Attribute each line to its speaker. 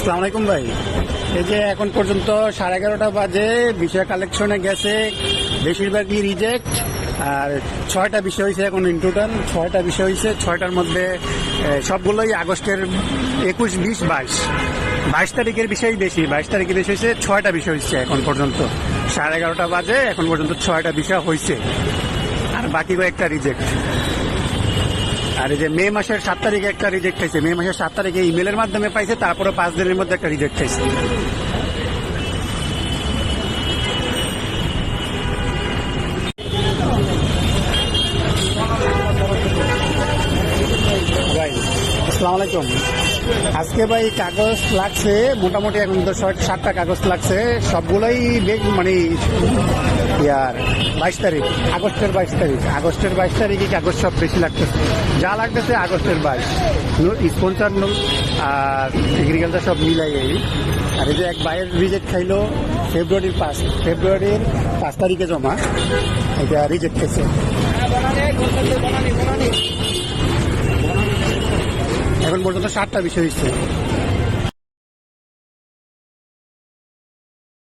Speaker 1: আসসালামু আলাইকুম ভাই। এই যে এখন পর্যন্ত সাড়ে এগারোটা বাজে, বিষয় কালেকশনে গেছে বেশিরভাগই রিজেক্ট আর ছয়টা বিষয় হয়েছে এখন ইন টোটাল ছয়টা বিষয় হয়েছে, ছয়টার মধ্যে সবগুলোই আগস্টের একুশ, বিশ, বাইশ। বাইশ তারিখের বিষয় বেশি, বাইশ তারিখের বিষয় হয়েছে, ছয়টা বিষয় হয়েছে এখন পর্যন্ত। সাড়ে এগারোটা বাজে, এখন পর্যন্ত ছয়টা বিষয় হয়েছে। আর বাকি কয়েকটা রিজেক্ট আর এই যে মে মাসের সাত তারিখে একটা রিজেক্ট হয়েছে। মে মাসের সাত তারিখে ইমেলের মাধ্যমে পাইছে তারপরে পাঁচ দিনের মধ্যে একটা রিজেক্ট হয়েছে। আসসালামু আলাইকুম। আজকে ভাই কাগজ লাগছে, মোটামুটি এখন তো সাতটা কাগজ লাগছে। সবগুলোই বেগ মানে ইয়ার বাইশ তারিখ, আগস্টের বাইশ তারিখ। আগস্টের বাইশ তারিখে কাগজ সব বেশি লাগতেছে যা লাগতেছে আগস্টের বাইশ। স্পন্সার আর এগ্রিকালচার সব মিলাই এই। আর এই যে এক বাইরের রিজেক্ট খাইলো ফেব্রুয়ারির পাঁচ ফেব্রুয়ারির পাঁচ তারিখে জমা। এটা রিজেক্ট খেয়েছে এখন পর্যন্ত সাতটা বিষয় হচ্ছে